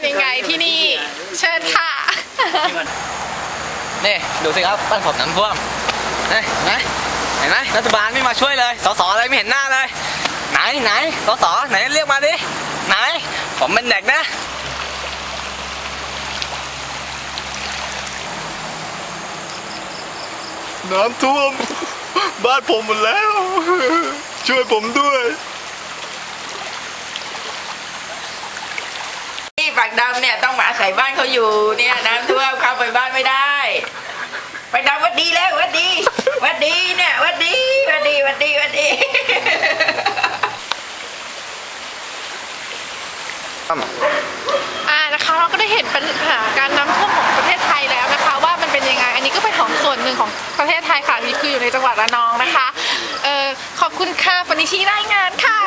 เนยังไงที่นี่เชิญค่ะนี่ดูสิครับต้นผมน้ำท่วมเห็นไหมเห็นไหมรัฐบาลไม่มาช่วยเลยสสอะไรไม่เห็นหน้าเลย ไหนไหนสสไหนเรียกมาดิไหน ผมเป็นเด็กนะน้ำท่วม บ้านผมหมดแล้ว ช่วยผมด้วย ปากดำเนี่ยต้องมาอาศัยบ้านเขาอยู่เนี่ยน้ำท่วมเข้าไปบ้านไม่ได้ปากดำวัดดีแล้ววัดดีวัดดีเนี่ยวัดดีวัดดีวัดดีวัดดีอ่านะคะเราก็ได้เห็นปัญหาการน้ำท่วมของประเทศไทยแล้วนะคะ ว่ามันเป็นยังไง อันนี้ก็เป็นของส่วนหนึ่งของประเทศไทยค่ะนี่คืออยู่ในจังหวัดระนองนะคะเออขอบคุณค่ะปณิชีรายงานค่ะ